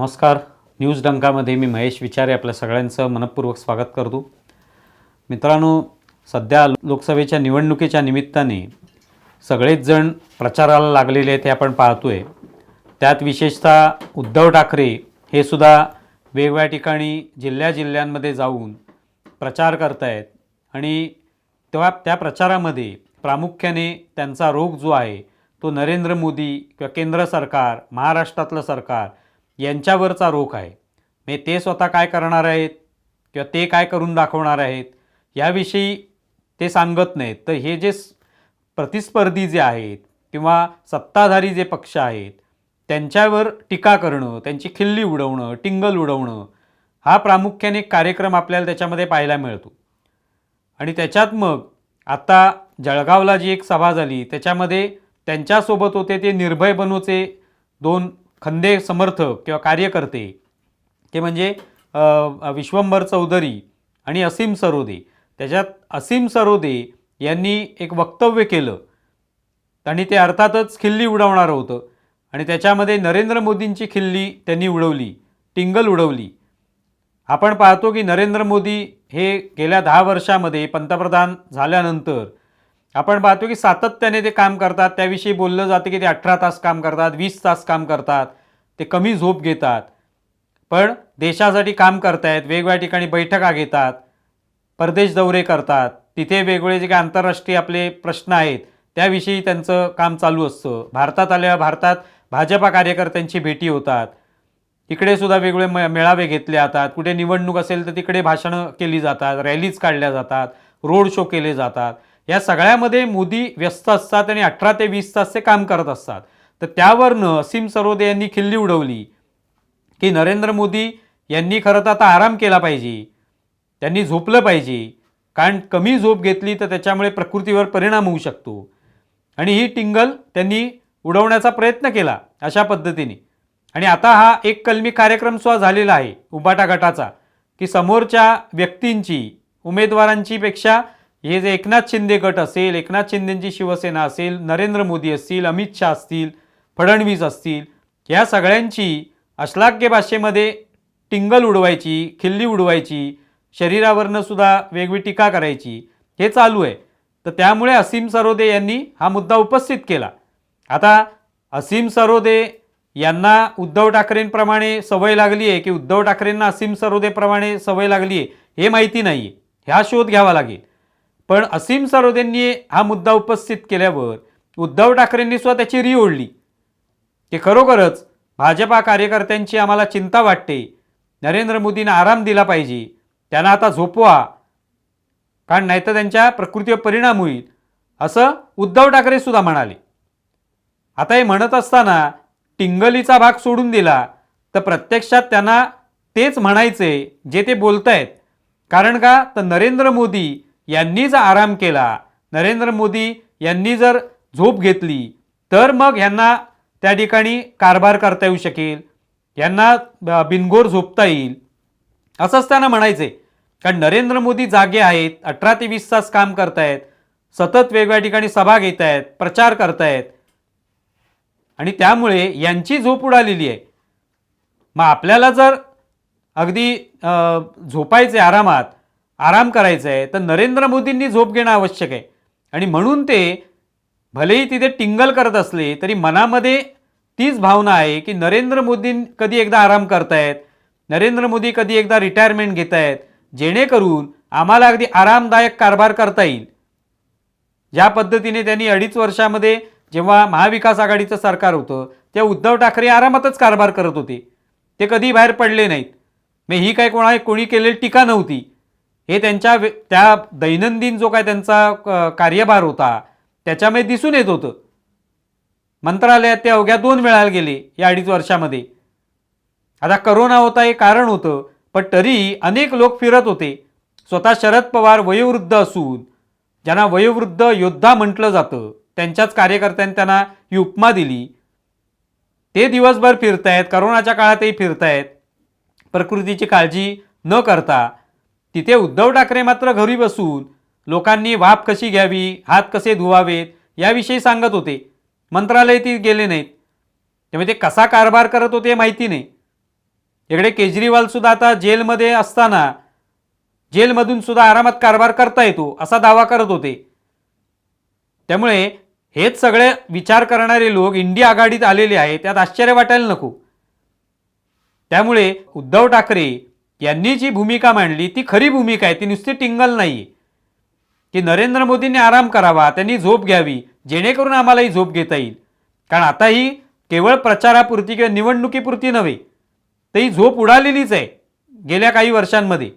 नमस्कार. न्यूज डंकामध्ये मी महेश विचारे आपल्या सगळ्यांचं मनपूर्वक स्वागत करतो. मित्रांनो सध्या लोकसभेच्या निवडणुकीच्या निमित्ताने सगळेच जण प्रचाराला लागलेले आहेत हे आपण आहे त्यात विशेषतः उद्धव ठाकरे हे सुद्धा वेगवेगळ्या ठिकाणी जिल्ह्या जिल्ह्यांमध्ये जाऊन प्रचार करतायत. आणि तेव्हा त्या प्रचारामध्ये प्रामुख्याने त्यांचा रोग जो आहे तो नरेंद्र मोदी किंवा केंद्र सरकार महाराष्ट्रातलं सरकार यांच्यावरचा रोख आहे. मे ते स्वतः काय करणार आहेत? किंवा ते काय करून दाखवणार आहेत? याविषयी ते सांगत नाहीत. तर हे जे प्रतिस्पर्धी जे आहेत किंवा सत्ताधारी जे पक्ष आहेत त्यांच्यावर टीका करणं त्यांची खिल्ली उडवणं टिंगल उडवणं हा प्रामुख्याने कार्यक्रम आपल्याला त्याच्यामध्ये पाहायला मिळतो. आणि त्याच्यात मग आता जळगावला जी एक सभा झाली त्याच्यामध्ये त्यांच्यासोबत होते ते निर्भय बनूचे दोन खंदे समर्थक किंवा कार्यकर्ते ते म्हणजे विश्वंभर चौधरी आणि असीम सरोदे. त्याच्यात असीम सरोदे यांनी एक वक्तव्य केलं. आणि ते अर्थातच खिल्ली उडवणारं होतं. आणि त्याच्यामध्ये नरेंद्र मोदींची खिल्ली त्यांनी उडवली टिंगल उडवली. आपण पाहतो की नरेंद्र मोदी हे गेल्या दहा वर्षामध्ये पंतप्रधान झाल्यानंतर आपण पाहतो की सातत्याने ते काम करतात त्याविषयी बोललं जातं की ते अठरा तास काम करतात वीस तास काम करतात ते कमी झोप घेतात. पण देशासाठी काम करतायत वेगवेगळ्या ठिकाणी बैठका घेतात परदेश दौरे करतात तिथे वेगवेगळे जे काही आंतरराष्ट्रीय आपले प्रश्न आहेत त्याविषयी त्यांचं काम चालू असतं. भारतात आल्या भारतात भाजपा कार्यकर्त्यांची भेटी होतात. इकडे सुद्धा वेगवेगळे मेळावे घेतले जातात. कुठे निवडणूक असेल तर तिकडे भाषणं केली जातात रॅलीज काढल्या जातात रोड शो केले जातात. या सगळ्यामध्ये मोदी व्यस्त असतात आणि अठरा ते वीस तास ते काम करत असतात. तर त्यावरनं असीम सरोदे यांनी खिल्ली उडवली की नरेंद्र मोदी यांनी खरं तर आता आराम केला पाहिजे. त्यांनी झोपलं पाहिजे. कारण कमी झोप घेतली तर त्याच्यामुळे प्रकृतीवर परिणाम होऊ शकतो. आणि ही टिंगल त्यांनी उडवण्याचा प्रयत्न केला अशा पद्धतीने. आणि आता हा एक कलमी कार्यक्रम सुद्धा झालेला आहे उबाटा गटाचा की समोरच्या व्यक्तींची उमेदवारांची पेक्षा हे जे एकनाथ शिंदे गट असेल एकनाथ शिंदेंची शिवसेना असेल नरेंद्र मोदी असतील अमित शहा असतील फडणवीस असतील या सगळ्यांची अश्लाघ्य भाषेमध्ये टिंगल उडवायची खिल्ली उडवायची शरीरावरनं सुद्धा वेगळी टीका करायची हे चालू आहे. तर त्यामुळे असीम सरोदे यांनी हा मुद्दा उपस्थित केला. आता असीम सरोदे यांना उद्धव ठाकरेंप्रमाणे सवय लागली आहे की उद्धव ठाकरेंना असीम सरोदेप्रमाणे सवय लागली आहे हे माहिती नाही आहे ह्या शोध घ्यावा लागेल. पण असीम सरोदेंनी हा मुद्दा उपस्थित केल्यावर उद्धव ठाकरेंनी सुद्धा त्याची री ओढली. की खरोखरच भाजपा कार्यकर्त्यांची आम्हाला चिंता वाटते. नरेंद्र मोदींना आराम दिला पाहिजे. त्यांना आता झोपवा. कारण नाहीतर त्यांच्या प्रकृतीवर परिणाम होईल असं उद्धव ठाकरे सुद्धा म्हणाले. आता हे म्हणत असताना टिंगलीचा भाग सोडून दिला तर प्रत्यक्षात त्यांना तेच म्हणायचे जे ते बोलतायत. कारण का? तर नरेंद्र मोदी यांनी जर आराम केला नरेंद्र मोदी यांनी जर झोप घेतली तर मग यांना त्या ठिकाणी कारभार करता येऊ शकेल यांना ब- बिनगोर झोपता येईल. असंच त्यांना म्हणायचे कारण नरेंद्र मोदी जागे आहेत अठरा ते वीस तास काम करतायत सतत वेगवेगळ्या ठिकाणी सभा घेत आहेत प्रचार करतायत. आणि त्यामुळे यांची झोप उडालेली आहे. मग आपल्याला जर अगदी झोपायचे आरामात आराम करायचा आहे तर नरेंद्र मोदींनी झोप घेणं आवश्यक आहे. आणि म्हणून ते भलेही तिथे टिंगल करत असले तरी मनामध्ये तीच भावना आहे की नरेंद्र मोदी कधी एकदा आराम करतायत नरेंद्र मोदी कधी एकदा रिटायरमेंट घेत आहेत जेणेकरून आम्हाला अगदी आरामदायक कारभार करता येईल. ज्या पद्धतीने त्यांनी अडीच वर्षामध्ये जेव्हा महाविकास आघाडीचं सरकार होतं तेव्हा उद्धव ठाकरे आरामातच कारभार करत होते. ते कधी बाहेर पडले नाहीत. मग ही काय कोणा कोणी केलेली टीका नव्हती. हे त्यांच्या त्या दैनंदिन जो काय त्यांचा कार्यभार होता त्याच्यामध्ये दिसून येत होतं. मंत्रालयात ते अवघ्या दोन वेळा गेले या अडीच वर्षामध्ये. आता करोना होता हे कारण होतं पण तरी अनेक लोक फिरत होते. स्वतः शरद पवार वयोवृद्ध असून ज्यांना वयोवृद्ध योद्धा म्हटलं जातं त्यांच्याच कार्यकर्त्यांनी त्यांना ही उपमा दिली. ते दिवसभर फिरतायत करोनाच्या काळातही फिरतायत. प्रकृतीची काळजी न करता तिथे उद्धव ठाकरे मात्र घरी बसून लोकांनी वाफ कशी घ्यावी हात कसे धुवावेत याविषयी सांगत होते. मंत्रालय ती गेले नाहीत. त्यामुळे ते कसा कारभार करत होते माहिती नाही. इकडे केजरीवालसुद्धा आता जेलमध्ये असताना जेलमधून सुद्धा आरामात कारभार करता येतो असा दावा करत होते. त्यामुळे हेच सगळे विचार करणारे लोक इंडिया आघाडीत आलेले आहेत त्यात आश्चर्य वाटायला नको. त्यामुळे उद्धव ठाकरे यांनी जी भूमिका मांडली ती खरी भूमिका आहे ती नुसती टिंगल नाही की नरेंद्र मोदींनी आराम करावा त्यांनी झोप घ्यावी जेणेकरून आम्हालाही झोप घेता येईल. कारण आता ही केवळ प्रचारापुरती किंवा निवडणुकीपुरती नव्हे तर ही झोप उडालेलीच आहे गेल्या काही वर्षांमध्ये.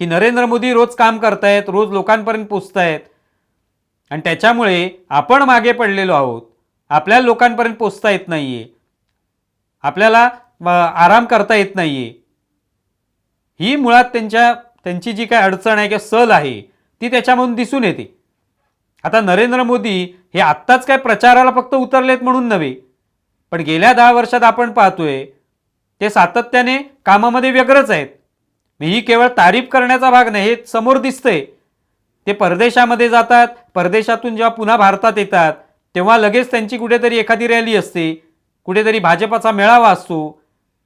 की नरेंद्र मोदी रोज काम करतायत रोज लोकांपर्यंत पोचतायत. आणि त्याच्यामुळे आपण मागे पडलेलो आहोत. आपल्याला लोकांपर्यंत पोचता येत नाही आहे आपल्याला आराम करता येत नाही आहे ही मुळात त्यांच्या त्यांची जी काय अडचण आहे किंवा सल आहे ती त्याच्यामधून दिसून येते. आता नरेंद्र मोदी हे आत्ताच काय प्रचाराला फक्त उतरलेत म्हणून नव्हे पण गेल्या दहा वर्षात आपण पाहतोय ते सातत्याने कामामध्ये व्यग्रच आहेत. ही केवळ तारीफ करण्याचा भाग नाही हे समोर दिसतंय. ते परदेशामध्ये जातात परदेशातून जेव्हा पुन्हा भारतात येतात तेव्हा लगेच त्यांची कुठेतरी एखादी रॅली असते कुठेतरी भाजपाचा मेळावा असतो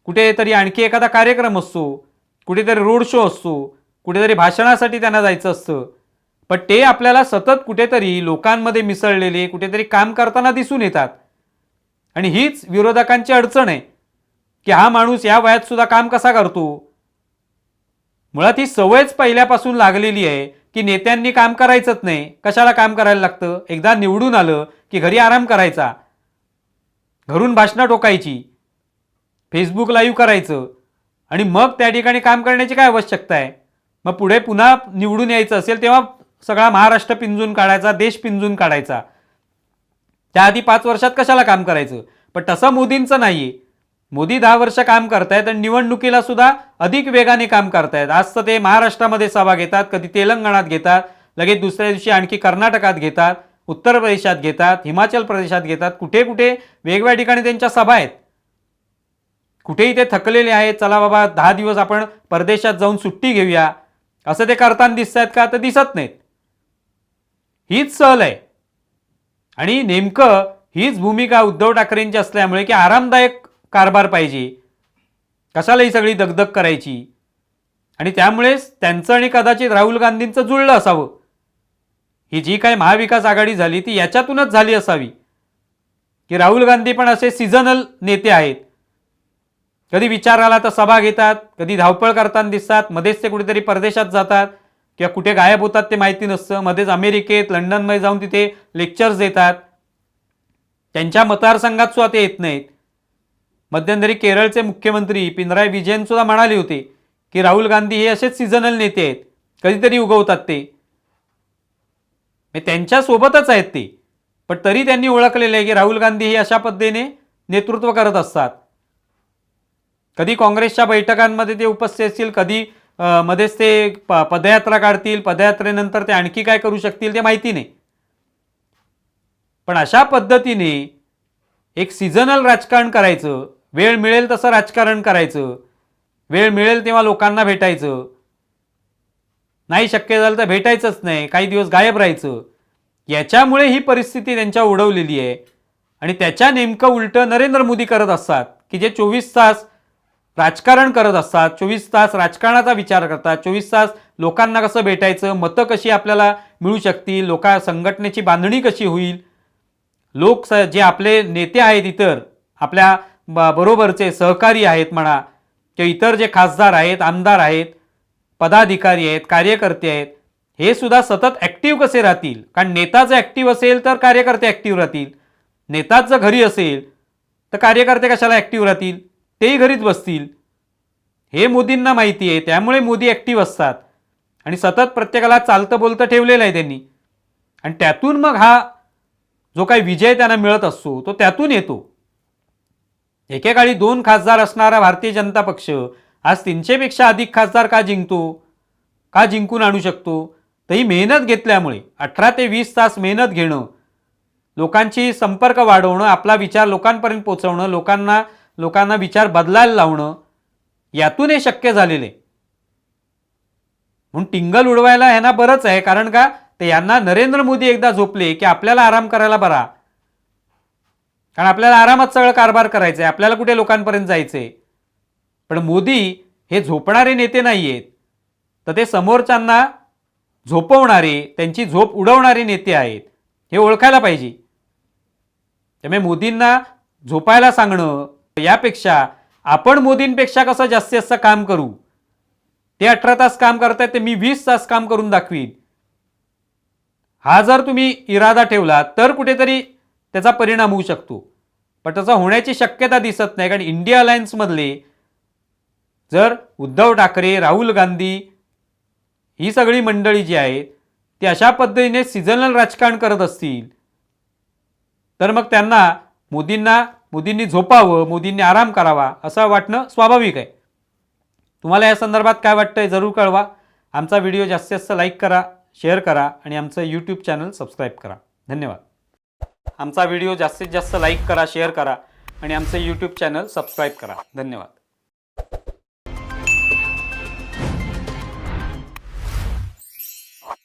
कुठेतरी आणखी एखादा कार्यक्रम असतो. कुठेतरी रोड शो असतो कुठेतरी भाषणासाठी त्यांना जायचं असतं. पण ते आपल्याला सतत कुठेतरी लोकांमध्ये मिसळलेले कुठेतरी काम करताना दिसून येतात. आणि हीच विरोधकांची अडचण आहे की हा माणूस या वयात सुद्धा काम कसा करतो? मुळात ही सवयच पहिल्यापासून लागलेली आहे की नेत्यांनी काम करायचंच नाही. कशाला काम करायला लागतं? एकदा निवडून आलं की घरी आराम करायचा. घरून भाषणं टोकायची. फेसबुक लाईव्ह करायचं. आणि मग त्या ठिकाणी काम करण्याची काय आवश्यकता आहे? मग पुढे पुन्हा निवडून यायचं असेल तेव्हा सगळा महाराष्ट्र पिंजून काढायचा देश पिंजून काढायचा. त्याआधी पाच वर्षात कशाला काम करायचं? पण तसं मोदींचं नाही मोदी दहा वर्ष काम करतायत आणि निवडणुकीला सुद्धा अधिक वेगाने काम करतायत. आज तर ते महाराष्ट्रामध्ये सभा घेतात कधी तेलंगणात घेतात लगेच दुसऱ्या दिवशी आणखी कर्नाटकात घेतात उत्तर प्रदेशात घेतात हिमाचल प्रदेशात घेतात कुठे कुठे वेगवेगळ्या ठिकाणी त्यांच्या सभा आहेत. कुठेही ते थकलेले आहेत चला बाबा दहा दिवस आपण परदेशात जाऊन सुट्टी घेऊया. असं ते करताना दिसत आहेत का? तर दिसत नाहीत. हीच सहल आहे. आणि नेमकं हीच भूमिका उद्धव ठाकरेंची असल्यामुळे की आरामदायक कारभार पाहिजे. कशाला ही सगळी दगदग करायची. आणि त्यामुळेच त्यांचं आणि कदाचित राहुल गांधींचं जुळलं असावं. ही जी काय महाविकास आघाडी झाली ती याच्यातूनच झाली असावी. की राहुल गांधी पण असे सीझनल नेते आहेत. कधी विचार आला तर सभा घेतात कधी धावपळ करताना दिसतात मध्येच ते कुठेतरी परदेशात जातात किंवा कुठे गायब होतात ते माहिती नसतं. मध्येच अमेरिकेत लंडनमध्ये जाऊन तिथे लेक्चर्स देतात. त्यांच्या मतदारसंघात सुद्धा ते येत नाहीत. मध्यंतरी केरळचे मुख्यमंत्री पिनराय विजयन सुद्धा म्हणाले होते की राहुल गांधी हे असेच सिझनल नेते आहेत. कधीतरी उगवतात ते. म्हणजे आहेत ते. पण तरी त्यांनी ओळखलेलं आहे की राहुल गांधी हे अशा पद्धतीने नेतृत्व करत असतात. कधी काँग्रेसच्या बैठकांमध्ये ते उपस्थित असतील कधी मध्येच ते प पदयात्रा काढतील पदयात्रेनंतर ते आणखी काय करू शकतील ते माहिती नाही. पण अशा पद्धतीने एक सीझनल राजकारण करायचं वेळ मिळेल तसं राजकारण करायचं वेळ मिळेल तेव्हा लोकांना भेटायचं. नाही शक्य झालं तर भेटायचंच नाही काही दिवस गायब राहायचं. याच्यामुळे ही परिस्थिती त्यांच्या उडवलेली आहे. आणि त्याच्या नेमकं उलटं नरेंद्र मोदी करत असतात की जे चोवीस तास राजकारण करत असतात चोवीस तास राजकारणाचा विचार करतात चोवीस तास लोकांना कसं भेटायचं मतं कशी आपल्याला मिळू शकतील लोका संघटनेची बांधणी कशी होईल? लोक स जे आपले नेते आहेत इतर आपल्या ब- बरोबरचे सहकारी आहेत म्हणा किंवा इतर जे खासदार आहेत आमदार आहेत पदाधिकारी आहेत कार्यकर्ते आहेत हे सुद्धा सतत ॲक्टिव्ह कसे राहतील? कारण नेता जर ॲक्टिव्ह असेल तर कार्यकर्ते ॲक्टिव्ह राहतील. नेताच जर घरी असेल तर कार्यकर्ते कशाला ॲक्टिव्ह राहतील? तेही घरीच बसतील. हे मोदींना माहिती आहे त्यामुळे मोदी ॲक्टिव्ह असतात. आणि सतत प्रत्येकाला चालतं बोलतं ठेवलेलं आहे त्यांनी. आणि त्यातून मग हा जो काही विजय त्यांना मिळत असतो तो त्यातून येतो. एकेकाळी दोन खासदार असणारा भारतीय जनता पक्ष आज तीनशेपेक्षा अधिक खासदार का जिंकतो का जिंकून आणू शकतो तर ही मेहनत घेतल्यामुळे अठरा ते वीस तास मेहनत घेणं लोकांची संपर्क वाढवणं आपला विचार लोकांपर्यंत पोचवणं लोकांना लोकांना विचार बदलायला लावणं यातून हे शक्य झालेले. म्हणून टिंगल उडवायला ह्यांना बरंच आहे कारण का? ते यांना नरेंद्र मोदी एकदा झोपले की आपल्याला आराम करायला बरा. कारण आपल्याला आरामात सगळं कारभार करायचं आहे आपल्याला कुठे लोकांपर्यंत जायचं आहे पण मोदी हे झोपणारे नेते नाही आहेत तर ते समोरच्यांना झोपवणारे त्यांची झोप उडवणारे नेते आहेत. हे ओळखायला पाहिजे. त्यामुळे मोदींना झोपायला सांगणं यापेक्षा आपण मोदींपेक्षा कसं जास्तीत जास्त काम करू? ते अठरा तास काम करतायत ते मी वीस तास काम करून दाखवीन. हा जर तुम्ही इरादा ठेवला तर कुठेतरी त्याचा परिणाम होऊ शकतो. पण त्याचा होण्याची शक्यता दिसत नाही कारण इंडिया अलायन्समधले जर उद्धव ठाकरे राहुल गांधी ही सगळी मंडळी जी आहेत ती अशा पद्धतीने सिजनल राजकारण करत असतील तर मग त्यांना मोदींना मोदींनी झोपावं मोदींनी आराम करावा असं वाटणं स्वाभाविक आहे. तुम्हाला या संदर्भात काय वाटतंय जरूर कळवा. आमचा व्हिडिओ जास्तीत जास्त लाईक करा शेअर करा आणि आमचं यूट्यूब चॅनल सबस्क्राईब करा. धन्यवाद. आमचा व्हिडिओ जास्तीत जास्त लाईक करा शेअर करा आणि आमचं यूट्यूब चॅनल सबस्क्राईब करा. धन्यवाद.